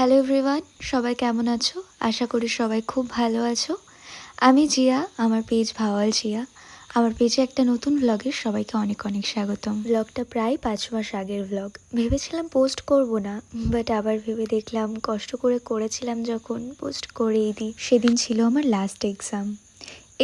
Hello everyone সবাই কেমন আছো? আশা করি সবাই খুব ভালো আছো। আমি জিয়া, আমার পেজ ভাওয়াল জিয়া। আমার পেজে একটা নতুন ব্লগে সবাইকে অনেক অনেক স্বাগতম। ভ্লগটা প্রায় পাঁচ মাস আগের ভ্লগ ভেবেছিলাম পোস্ট করব না বাট আবার ভেবে দেখলাম, কষ্ট করে করেছিলাম যখন পোস্ট করেই দিই। সেদিন ছিল আমার লাস্ট এক্সাম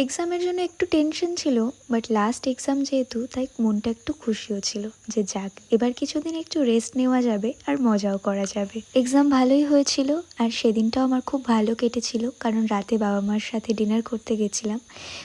এক্সামের জন্য একটু টেনশন ছিল বাট লাস্ট এক্সাম যেহেতু, তাই মনটা একটু খুশিও ছিল যে যাক, এবার কিছুদিন একটু রেস্ট নেওয়া যাবে আর মজাও করা যাবে। এক্সাম ভালোই হয়েছিল আর সেদিনটাও আমার খুব ভালো কেটেছিল, কারণ রাতে বাবা মার সাথে ডিনার করতে গেছিলাম।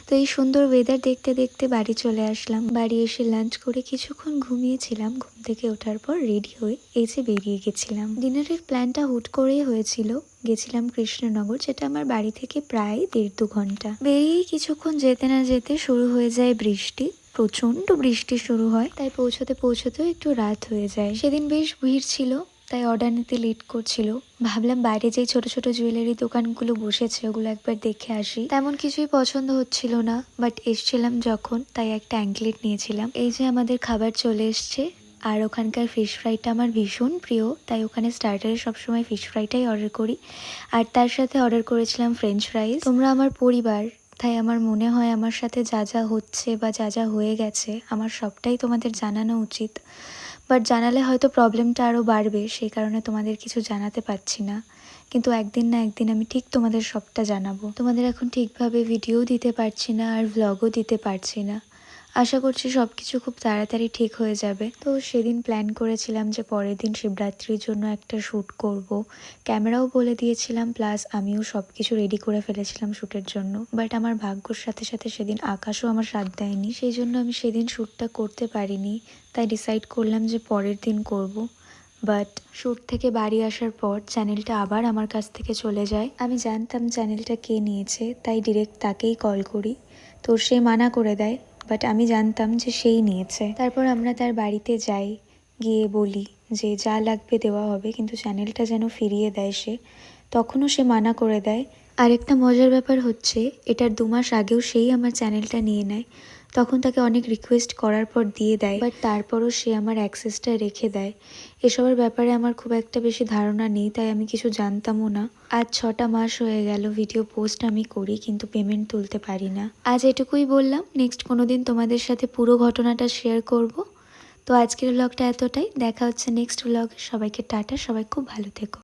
তো এই সুন্দর ওয়েদার দেখতে দেখতে বাড়ি চলে আসলাম। বাড়ি এসে লাঞ্চ করে কিছুক্ষণ ঘুমিয়েছিলাম। ঘুম থেকে ওঠার পর রেডি হয়ে এই যে বেরিয়ে গেছিলাম। ডিনারের প্ল্যানটা হুট করেই হয়েছিল। গেছিলাম কৃষ্ণনগর, যেটা আমার বাড়ি থেকে প্রায় দেড় দু ঘণ্টা। বেরিয়েই কিছুক্ষণ যেতে না যেতে শুরু হয়ে যায় বৃষ্টি প্রচণ্ড বৃষ্টি শুরু হয়। তাই পৌঁছতে পৌঁছতেও একটু রাত হয়ে যায়। সেদিন বেশ ভিড় ছিল, তাই অর্ডার নিতে লেট করছিল। ভাবলাম বাইরে যে ছোট ছোট জুয়েলারি দোকানগুলো বসেছে, ওগুলো একবার দেখে আসি। তেমন কিছুই পছন্দ হচ্ছিল না বাট এসছিলাম যখন, তাই একটা অ্যাঙ্কলেট নিয়েছিলাম। এই যে আমাদের খাবার চলে এসছে আর ওখানকার ফিশ ফ্রাইটা আমার ভীষণ প্রিয়, তাই ওখানে স্টার্টারে সবসময় ফিশ ফ্রাইটাই অর্ডার করি। আর তার সাথে অর্ডার করেছিলাম ফ্রেঞ্চ ফ্রাইজ তোমরা আমার পরিবার, তাই আমার মনে হয় আমার সাথে যা যা হচ্ছে বা যা যা হয়ে গেছে, আমার সবটাই তোমাদের জানানো উচিত। বাট জানালে হয়তো প্রবলেমটা আরও বাড়বে, সেই কারণে তোমাদের কিছু জানাতে পারছি না। কিন্তু একদিন না একদিন আমি ঠিক তোমাদের সবটা জানাব। তোমাদের এখন ঠিকভাবে ভিডিও দিতে পারছি না আর ভ্লগও দিতে পারছি না। আশা করছি সব কিছু খুব তাড়াতাড়ি ঠিক হয়ে যাবে। তো সেদিন প্ল্যান করেছিলাম যে পরের দিন শিবরাত্রির জন্য একটা শ্যুট করব। ক্যামেরাও বলে দিয়েছিলাম প্লাস আমিও সব কিছু রেডি করে ফেলেছিলাম শ্যুটের জন্য। বাট আমার ভাগ্যর সাথে সাথে সেদিন আকাশও আমার সাথ দেয়নি। সেই জন্য আমি সেদিন শ্যুটটা করতে পারিনি। তাই ডিসাইড করলাম যে পরের দিন করব। বাট শ্যুট থেকে বাড়ি আসার পর চ্যানেলটা আবার আমার কাছ থেকে চলে যায়। আমি জানতাম চ্যানেলটা কে নিয়েছে, তাই ডিরেক্ট তাকেই কল করি। তো সে মানা করে দেয় বাট আমি জানতাম যে সেই নিয়েছে। তারপর আমরা তার বাড়িতে যাই, গিয়ে বলি যে যা লাগবে দেওয়া হবে, কিন্তু চ্যানেলটা যেন ফিরিয়ে দেয় সে। তখনও সে মানা করে দেয় আরেকটা মজার ব্যাপার হচ্ছে, এটার দু মাস আগেও সেই আমার চ্যানেলটা নিয়ে নেয়। তখন তাকে অনেক রিকোয়েস্ট করার পর দিয়ে দেয় বাট তারপরও সে আমার অ্যাক্সেসটা রেখে দেয়। এসবের ব্যাপারে আমার খুব একটা বেশি ধারণা নেই, তাই আমি কিছু জানতামও না। আজ ছটা মাস হয়ে গেল ভিডিও পোস্ট আমি করি, কিন্তু পেমেন্ট তুলতে পারি না। আজ এটুকুই বললাম নেক্সট কোনো দিন তোমাদের সাথে পুরো ঘটনাটা শেয়ার করব। তো আজকের ব্লগটা এতটাই, দেখা হচ্ছে নেক্সট ব্লগে সবাইকে টাটা, সবাই খুব ভালো থেকো।